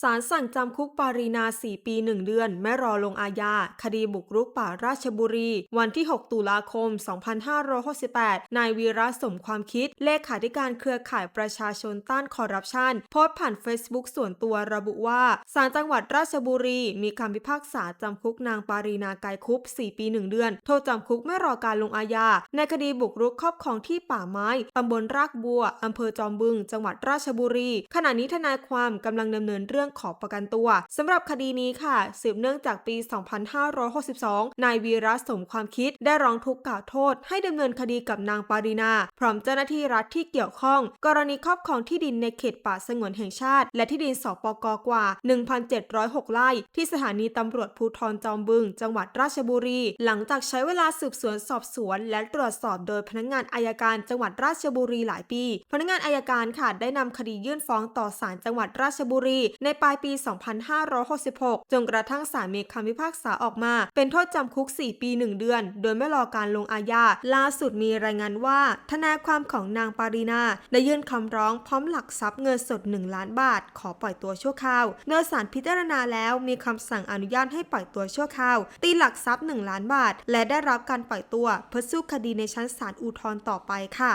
ศาลสั่งจำคุกปารีนา 4 ปี 1 เดือน ไม่รอลงอาญา คดีบุกรุกป่าราชบุรี วันที่ 6 ตุลาคม 2568 นายวีระสมความคิด เลขาธิการเครือข่ายประชาชนต้านคอร์รัปชันโพสต์ผ่าน Facebook ส่วนตัวระบุว่า ศาลจังหวัดราชบุรี มีคำพิพากษาจำคุกนางปารีนาไกรคุป 4 ปี 1 เดือน โทษจำคุกไม่รอการลงอาญา ในคดีบุกรุกครอบครองที่ป่าไม้ตำบลรากบัวอำเภอจอมบึง จังหวัดราชบุรี ขณะนี้ทนายความกำลังดำเนินเรื่องขอประกันตัวสำหรับคดีนี้ค่ะ สืบเนื่องจากปี 2562 นายวีระสสมความคิดได้ร้องทุกข์กล่าวโทษ ให้ดำเนินคดีกับนางปารีนาพร้อมเจ้าหน้าที่รัฐที่เกี่ยวข้อง กรณีครอบครองที่ดินในเขตป่าสงวนแห่งชาติ และที่ดินสปกกว่า 1,706 ไร่ ที่สถานีตำรวจภูธรจอมบึง จังหวัดราชบุรี หลังจากใช้เวลาสืบสวนสอบสวน และตรวจสอบโดยพนักงานอายการจังหวัดราชบุรีหลายปี พนักงานอายการค่ะได้นำคดียื่นฟ้องต่อศาลจังหวัดราชบุรี ในปลายปี 2566 จนกระทั่งศาลมีคำพิพากษาออกมา เป็นโทษจำคุก 4 ปี 1 เดือน โดยไม่รอการลงอาญา ล่าสุดมีรายงานว่า ทนายความของนางปารีนาได้ยื่นคำร้องพร้อมหลักทรัพย์เงินสด 1 ล้านบาท ขอปล่อยตัวชั่วคราวโดยศาลพิจารณาแล้วมีคำสั่งอนุญาตให้ปล่อยตัวชั่วคราว ตีหลักทรัพย์ 1 ล้านบาท และได้รับการปล่อยตัวเพื่อสู้คดีในชั้นศาลอุทธรณ์ต่อไปค่ะ